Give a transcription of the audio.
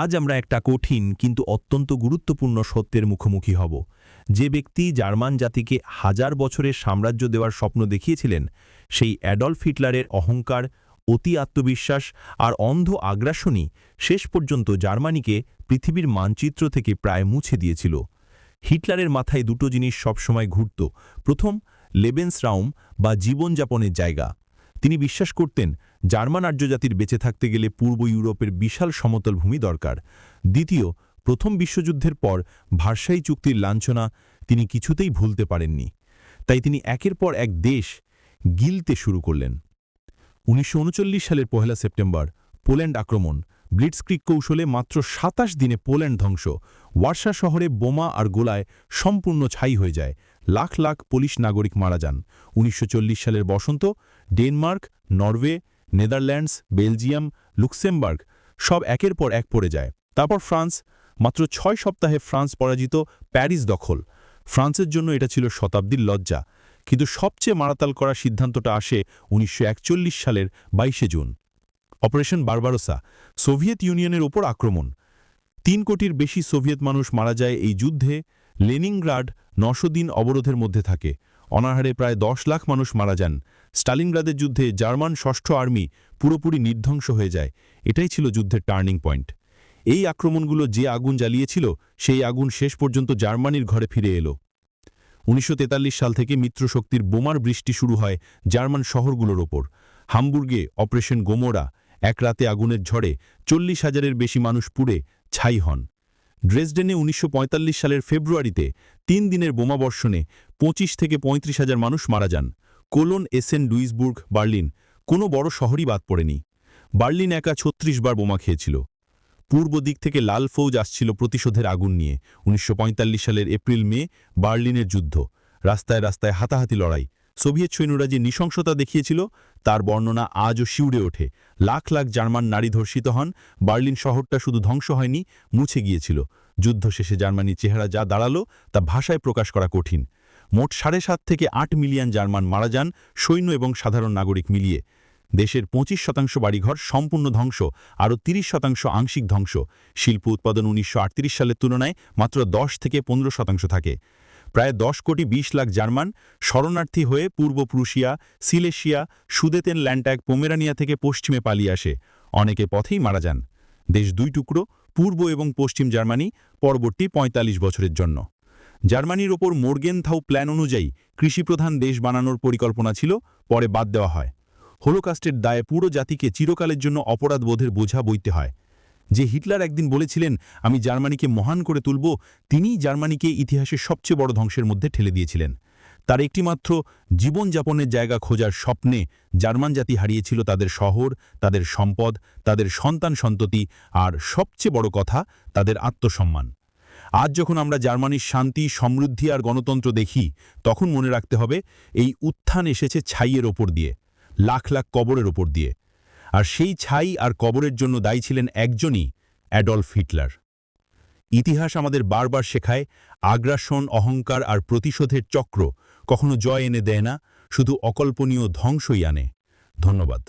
আজ আমরা একটা কঠিন কিন্তু অত্যন্ত গুরুত্বপূর্ণ সত্যের মুখোমুখি হব। যে ব্যক্তি জার্মান জাতিকে হাজার বছরের সাম্রাজ্য দেওয়ার স্বপ্ন দেখিয়েছিলেন, সেই অ্যাডলফ হিটলারের অহংকার, অতি আত্মবিশ্বাস আর অন্ধ আগ্রাসনই শেষ পর্যন্ত জার্মানিকে পৃথিবীর মানচিত্র থেকে প্রায় মুছে দিয়েছিল। হিটলারের মাথায় দুটো জিনিস সবসময় ঘুরত। প্রথম লেবেন্সরাউম বা জীবনযাপনের জায়গা। তিনি বিশ্বাস করতেন জার্মান আর্যজাতির বেঁচে থাকতে গেলে পূর্ব ইউরোপের বিশাল সমতল ভূমি দরকার। দ্বিতীয়, প্রথম বিশ্বযুদ্ধের পর ভারসাই চুক্তির লাঞ্ছনা তিনি কিছুতেই ভুলতে পারেননি। তাই তিনি একের পর এক দেশ গিলতে শুরু করলেন। উনিশশো উনচল্লিশ সালের পহেলা সেপ্টেম্বর, পোল্যান্ড আক্রমণ। ব্লিটস্ক্রিক কৌশলে মাত্র সাতাশ দিনে পোল্যান্ড ধ্বংস। ওয়ার্সা শহরে বোমা আর গোলায় সম্পূর্ণ ছাই হয়ে যায়। লাখ লাখ পুলিশ নাগরিক মারা যান। উনিশশো চল্লিশ সালের বসন্ত, Denmark, Norway, Netherlands, Belgium, Luxembourg সব একের পর এক পড়ে যায়। তারপর ফ্রান্স, মাত্র ছয় সপ্তাহে ফ্রান্স পরাজিত প্যারিস দখল। ফ্রান্সের জন্য এটা ছিল শতাব্দীর লজ্জা। কিন্তু সবচেয়ে মারাতাল করা সিদ্ধান্তটা আসে উনিশশো একচল্লিশ সালের বাইশে জুন। অপারেশন বারবারোসা, সোভিয়েত ইউনিয়নের ওপর আক্রমণ। তিন কোটির বেশি সোভিয়েত মানুষ মারা যায় এই যুদ্ধে। লেনিংগ্রাড নশো দিন অবরোধের মধ্যে থাকে। অনাহারে প্রায় দশ লাখ মানুষ মারা যান। স্টালিনগ্রাদের যুদ্ধে জার্মান ষষ্ঠ আর্মি পুরোপুরি নির্ধ্বংস হয়ে যায়। এটাই ছিল যুদ্ধের টার্নিং পয়েন্ট। এই আক্রমণগুলো যে আগুন জ্বালিয়েছিল, সেই আগুন শেষ পর্যন্ত জার্মানির ঘরে ফিরে এলো। উনিশশো তেতাল্লিশ সাল থেকে মিত্রশক্তির বোমার বৃষ্টি শুরু হয় জার্মান শহরগুলোর ওপর। হামবুর্গে অপারেশন গোমোরা এক রাতে আগুনের ঝড়ে চল্লিশ হাজারের বেশি মানুষ পুড়ে ছাই হন। ড্রেসডেনে উনিশশো পঁয়তাল্লিশ সালের ফেব্রুয়ারিতে তিন দিনের বোমাবর্ষণে ২৫ থেকে পঁয়ত্রিশ হাজার মানুষ মারা যান। কোলন, এসেন ডুইসবুর্গ বার্লিন, কোনো বড় শহরই বাদ পড়েনি। বার্লিন একা ছত্রিশ বার বোমা খেয়েছিল। পূর্ব দিক থেকে লাল ফৌজ আসছিল প্রতিশোধের আগুন নিয়ে। উনিশশো পঁয়তাল্লিশ সালের এপ্রিল মে বার্লিনের যুদ্ধ। রাস্তায় রাস্তায় হাতাহাতি লড়াই। সোভিয়েত সৈন্যরা যে নৃশংসতা দেখিয়েছিল, তার বর্ণনা আজও শিউড়ে ওঠে। লাখ লাখ জার্মান নারী ধর্ষিত হন, বার্লিন শহরটা শুধু ধ্বংস হয়নি, মুছে গিয়েছিল। যুদ্ধ শেষে জার্মানির চেহারা যা দাঁড়াল, তা ভাষায় প্রকাশ করা কঠিন। মোট সাড়ে সাত থেকে আট মিলিয়ন জার্মান মারা যান, সৈন্য এবং সাধারণ নাগরিক মিলিয়ে। দেশের পঁচিশ শতাংশ বাড়িঘর সম্পূর্ণ ধ্বংস, আরও ৩০ শতাংশ আংশিক ধ্বংস। শিল্প উৎপাদন উনিশশো আটত্রিশ সালের তুলনায় মাত্র দশ থেকে পনেরো শতাংশ থাকে। প্রায় দশ কোটি ২০ লাখ জার্মান শরণার্থী হয়ে পূর্ব প্রুশিয়া, সিলেশিয়া, সুদেতেন ল্যান্ডট্যাগ পোমেরানিয়া থেকে পশ্চিমে পালিয়ে আসে। অনেকে পথেই মারা যান। দেশ দুই টুকরো, পূর্ব এবং পশ্চিম জার্মানি, পরবর্তী ৪৫ বছরের জন্য। জার্মানির ওপর মোর্গেনথাউ প্ল্যান অনুযায়ী কৃষিপ্রধান দেশ বানানোর পরিকল্পনা ছিল, পরে বাদ দেওয়া হয়। হোলোকাস্টের দায়ে পুরো জাতিকে চিরকালের জন্য অপরাধবোধের বোঝা বইতে হয়। যে হিটলার একদিন বলেছিলেন, আমি জার্মানিকে মহান করে তুলব তিনিই জার্মানিকে ইতিহাসের সবচেয়ে বড় ধ্বংসের মধ্যে ঠেলে দিয়েছিলেন। তার একটিমাত্র জীবনযাপনের জায়গা খোঁজার স্বপ্নে জার্মান জাতি হারিয়েছিল তাদের শহর, তাদের সম্পদ, তাদের সন্তান সন্ততি, আর সবচেয়ে বড় কথা, তাদের আত্মসম্মান। আজ যখন আমরা জার্মানির শান্তি, সমৃদ্ধি আর গণতন্ত্র দেখি, তখন মনে রাখতে হবে, এই উত্থান এসেছে ছাইয়ের ওপর দিয়ে, লাখ লাখ কবরের ওপর দিয়ে। আর সেই ছাই আর কবরের জন্য দায়ী ছিলেন একজনই অ্যাডলফ হিটলার। ইতিহাস আমাদের বারবার শেখায়, আগ্রাসন, অহংকার আর প্রতিশোধের চক্র কখনো জয় এনে দেয় না, শুধু অকল্পনীয় ধ্বংসই আনে। ধন্যবাদ।